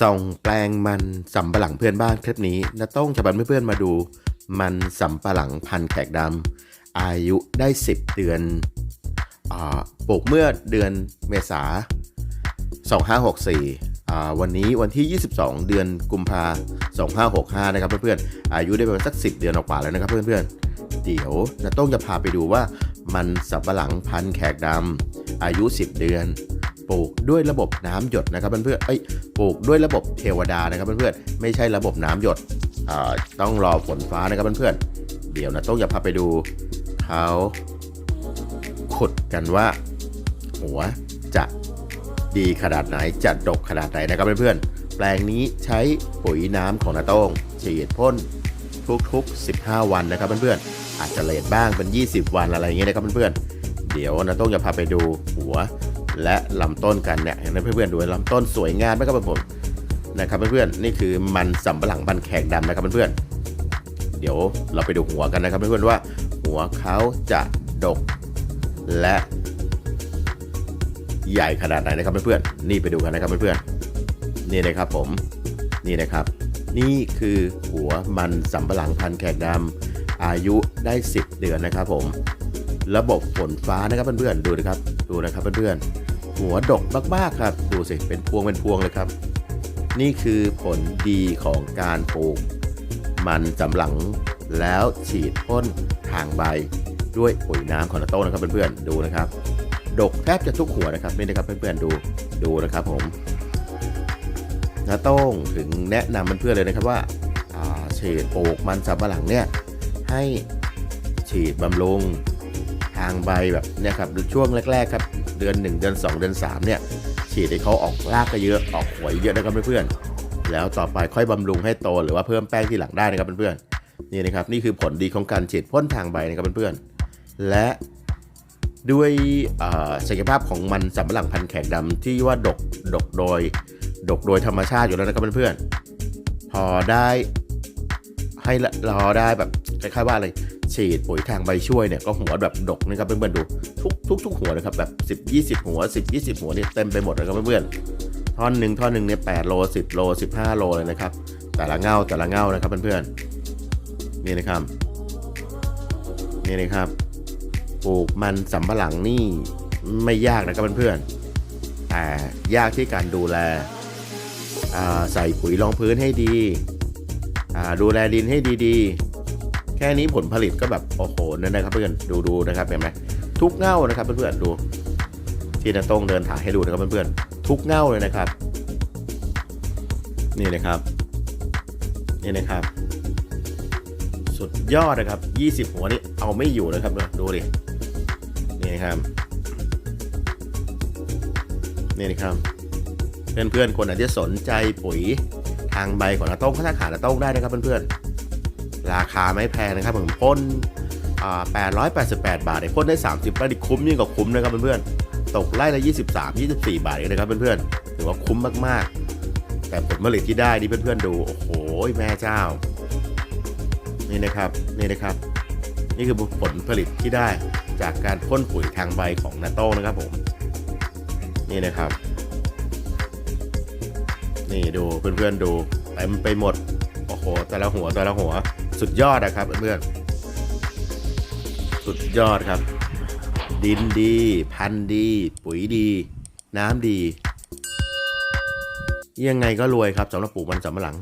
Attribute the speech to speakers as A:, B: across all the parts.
A: ส่องแปลงมันสำปะหลังเพื่อนบ้านคลิปนี้นาต้องจะบันเพื่อนๆมาดู มันสำปะหลังพันแขกดำอายุได้ 10 เดือนอาปลูกเมื่อเดือนเมษา 2564อ่าวันนี้วันที่ 22 เดือนกุมภา2565 นะครับเพื่อนๆ อายุได้ประมาณสัก 10 เดือนออกกว่าแล้วนะครับเพื่อนๆ เดี๋ยวนาต้องจะพาไปดูว่ามันสำปะหลังพันแขกดำอายุ 10 เดือน ปลูกด้วยระบบน้ำหยดนะครับเพื่อนๆเอ้ยปลูกด้วยระบบเทวดานะครับเพื่อนๆไม่ใช่ระบบน้ำหยดอ่าต้องรอฝนฟ้านะครับเพื่อนๆเดี๋ยวนะต้องจะพาไปดูเขาขุดกันว่า หัวจะดีขนาดไหนจะดกขนาดไหนนะครับเพื่อนๆแปลงนี้ใช้ปุ๋ยน้ำของนาโต้งฉีดพ่นทุกๆ 15 วันนะครับเพื่อนๆอาจจะเลทบ้างเป็น 20 วันอะไรอย่างเงี้ยนะครับเพื่อนๆเดี๋ยวนาต้งจะพาไปดูหัว และลำต้นกันเนี่ยให้เพื่อนๆดูลำต้นสวยงามไหมครับผมนะครับเพื่อนๆนี่คือมันสำปะหลังบันแขกดำนะครับเพื่อนๆเดี๋ยวเราไปดูหัวกันนะครับเพื่อนๆว่า หัวเขาจะดก และใหญ่ขนาดไหนนะครับเพื่อนๆนี่ไปดูกันนะครับเพื่อนๆนี่นะครับผมนี่นะครับ นี่คือหัวมันสำปะหลังพันแขกดำอายุได้ 10 เดือนนะครับผม ระบบฝนฟ้านะครับเพื่อนๆดูนะครับดูนะครับเพื่อนๆ หัวดกมากๆครับ ดูสิ เป็นพวงเป็นพวงเลยครับ นี่คือผลดีของการปลูก มันสำหลังแล้วฉีดพ่นทางใบด้วยปุ๋ยน้ำของนาโต้นะครับเพื่อนๆดูนะครับ ดกแทบจะทุกหัวนะครับนี่นะครับเพื่อนๆดูดูนะครับผมนาโต้งถึงแนะนำเพื่อนๆเลยนะครับว่าฉีดปลูกมันสำปะหลังเนี่ยให้ฉีดบำรุง ทางใบแบบเนี่ยครับช่วงแรกๆครับเดือน 1 เดือน 2 เดือน 3 เนี่ย ฉีดให้เขาออกรากก็เยอะออกหวยเยอะนะครับเพื่อนๆแล้วต่อไปค่อยบำรุงให้โตหรือว่าเพิ่มแป้งที่หลังได้นะครับเพื่อนๆนี่นะครับนี่คือผลดีของการฉีดพ่นทางใบนะครับเพื่อนๆและด้วยศักยภาพของมันสำหลังพันธุ์แขกดำที่ว่าดกดกโดย ดกโดยธรรมชาติอยู่แล้วนะครับเพื่อนๆพอได้ให้เราได้แบบคล้ายๆว่าอะไร ฉีดปุ๋ยทางใบช่วยเนี่ยก็หัวแบบดกนะครับเพื่อนๆดูทุกทุกทุกหัวนะครับแบบ10 20 หัว 10 20 หัวเนี่ยเต็มไปหมดนะครับเพื่อนๆท่อนหนึ่งท่อนหนึ่งเนี่ย8โล10โล15โลเลยนะครับแต่ละเงาแต่ละเงานะครับเพื่อนๆนี่นะครับนี่นะครับปลูกมันสำปะหลังนี่ไม่ยากนะครับเพื่อนๆแต่ยากที่การดูแลใส่ปุ๋ยรองพื้นให้ดีดูแลดินให้ดีๆ แค่นี้ผลผลิตก็แบบโอ้โหนั่นนะครับเพื่อนดูดูนะครับเห็นไหมทุกเง่านะครับเพื่อนๆดูที่นาต้งเดินถ่ายให้ดูนะครับเพื่อนๆทุกเง่าเลยนะครับ นี่นะครับ นี่นะครับ สุดยอดนะครับ 20 หัวนี่เอาไม่อยู่นะครับดูดินี่นะครับนี่นะครับเพื่อนๆคนไหนที่สนใจปุ๋ยทางใบของนาต้งก็ทักหานาต้งได้นะครับเพื่อนๆ ราคาไม่แพงนะครับผมพ่นอ่า888 บาทเนี่ยพ่นได้ 30ไร่คุ้มยิ่งกว่าคุ้มนะครับเพื่อนๆ ตกไร่ละ23 24 บาทเองนะครับเพื่อนๆ ถือว่าคุ้มมากๆ แต่ผลผลิตที่ได้นี่เพื่อนๆดู โอ้โห แม่เจ้า นี่นะครับ นี่นะครับ นี่คือผลผลิตที่ได้จากการพ่นปุ๋ยทางใบของนาโต้นะครับผม นี่นะครับ นี่ดูเพื่อนๆดูเต็มไปหมด โอ้โห แต่ละหัวแต่ละหัว สุดยอดนะครับเพื่อนสุดยอดครับ ดินดี พันธุ์ดี ปุ๋ยดี น้ำดี ยังไงก็รวยครับสำหรับปลูกมันสำปะหลัง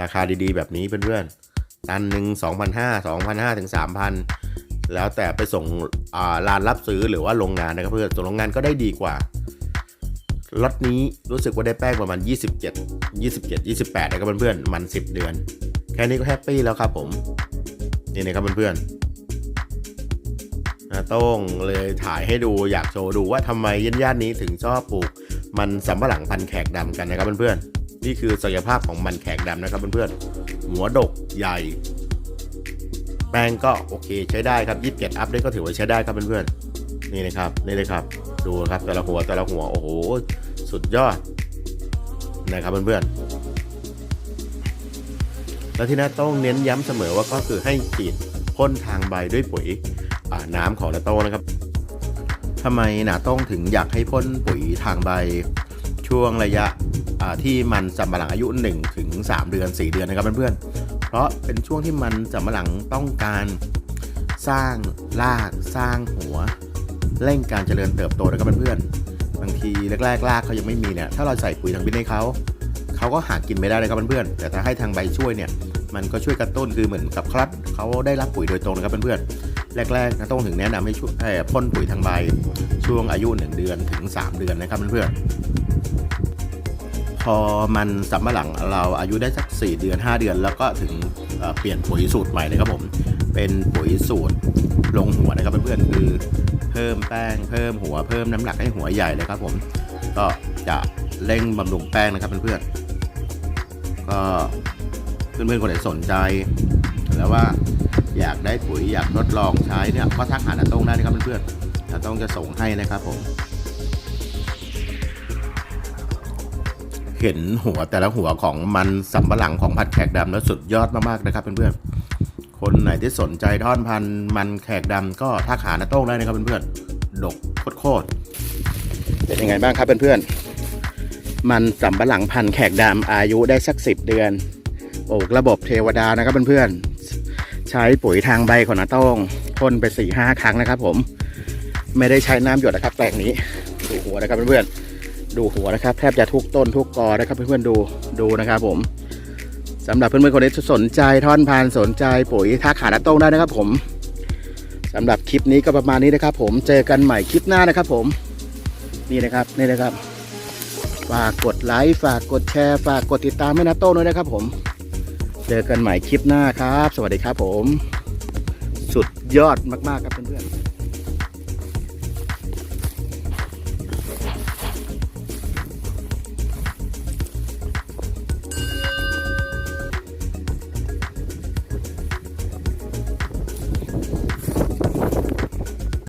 A: ราคาดีๆ แบบนี้เพื่อนๆตันหนึ่ง2,500 2,500ถึง3,000 แล้วแต่ไปส่งอ่าร้านรับซื้อหรือว่าโรงงานนะครับเพื่อนส่งโรงงานก็ได้ดีกว่าล็อตนี้รู้สึกว่าได้แป้งประมาณ 27 27 28นะครับเพื่อนๆมัน 10 เดือน แค่นี้ก็แฮปปี้แล้วครับผม นี่นะครับเพื่อนๆนะโต้งเลยถ่ายให้ดูอยากโชว์ดูว่าทำไมย่านย่านนี้ถึงชอบปลูก มันสำปะหลังพันแขกดำกันนะครับเพื่อนๆนี่คือศักยภาพของมันแขกดำนะครับเพื่อนๆหัวดกใหญ่แป้งก็โอเคใช้ได้ครับ27อัพได้ก็ถือว่าใช้ได้ครับเพื่อนๆนี่นะครับนี่เลยครับ ดูครับแต่ละหัวแต่ละหัวโอ้โหสุดยอดนะครับเพื่อนๆ แล้วที่น่าต้องเน้นย้ำเสมอว่าก็คือให้ฉีดพ่นทางใบด้วยปุ๋ยน้ำของนาโต้นะครับทำไมนาต้องถึงอยากให้พ่นปุ๋ยทางใบช่วงระยะที่มันสำปะหลังอายุ1ถึง3เดือน 4 เดือนนะครับเพื่อนๆ เพราะเป็นช่วงที่มันสำปะหลังต้องการสร้างรากสร้างหัว เร่งการเจริญเติบโตนะครับเพื่อนๆ บางทีแรกๆรากเขายังไม่มีเนี่ยถ้าเราใส่ปุ๋ยทางดินให้เขาเขาก็หากินไม่ได้เลยครับเพื่อนๆแต่ถ้าให้ทางใบช่วยเนี่ย มันก็ช่วยกระตุ้นคือเหมือนกับครับเขาได้รับปุ๋ยโดยตรงนะครับเพื่อนๆแรกๆนะต้องถึงแนะนำให้ช่วยพ่นปุ๋ยทางใบ ช่วงอายุ 1 เดือนถึง 3 เดือนนะครับเพื่อนๆพอมันสำปะหลังเราอายุได้สัก 4 เดือน 5 เดือน แล้วก็ถึงเปลี่ยนปุ๋ยสูตรใหม่นะครับผม เป็นปุ๋ยสูตรลงหัวนะครับเพื่อนๆคือเพิ่มแป้งเพิ่มหัวเพิ่มน้ำหนักให้หัวใหญ่เลยครับผม ก็จะเร่งบำรุงแป้งนะครับเพื่อนๆก็ เพื่อนๆคนไหนสนใจ แล้วว่าอยากได้ปุ๋ยอยากทดลองใช้เนี่ยก็ทักหาน้าต้งได้นะครับเพื่อนๆน้าต้งจะส่งให้นะครับผมเห็นหัวแต่ละหัวของมันสำปะหลังของผัดแขกดำแล้วสุดยอดมากๆนะครับเพื่อนๆคนไหนที่สนใจทอดพันธุ์มันแขกดำก็ทักหาน้าโต้งได้นะครับเพื่อนๆดกโคตรๆเป็นยังไงบ้างครับเพื่อนๆมันสำปะหลังพันธุ์แขกดำอายุได้สักสิบเดือน ปลูกระบบเทวดานะครับเพื่อนๆ ใช้ปุ๋ยทางใบของนาโต้งพ่นไปสี่ห้าครั้งนะครับ ผม ไม่ได้ใช้น้ำหยดนะครับแปลงนี้ดูหัวนะครับเพื่อนๆดูหัวนะครับ แทบจะทุกต้นทุกกอนะครับเพื่อนๆดูดูนะครับผมสำหรับเพื่อนๆคนที่สนใจท่อนพันสนใจปุ๋ยทักหานาโต้งได้นะครับ ผมสำหรับคลิปนี้ก็ประมาณนี้นะครับ ผมเจอกันใหม่คลิปหน้านะครับ ผมนี่นะครับนี่นะครับฝากกดไลค์ฝากกดแชร์ฝากกดติดตามให้นาโต้ด้วยนะครับผม เจอกันใหม่คลิปหน้าครับ สวัสดีครับผม สุดยอดมากๆครับเพื่อนๆ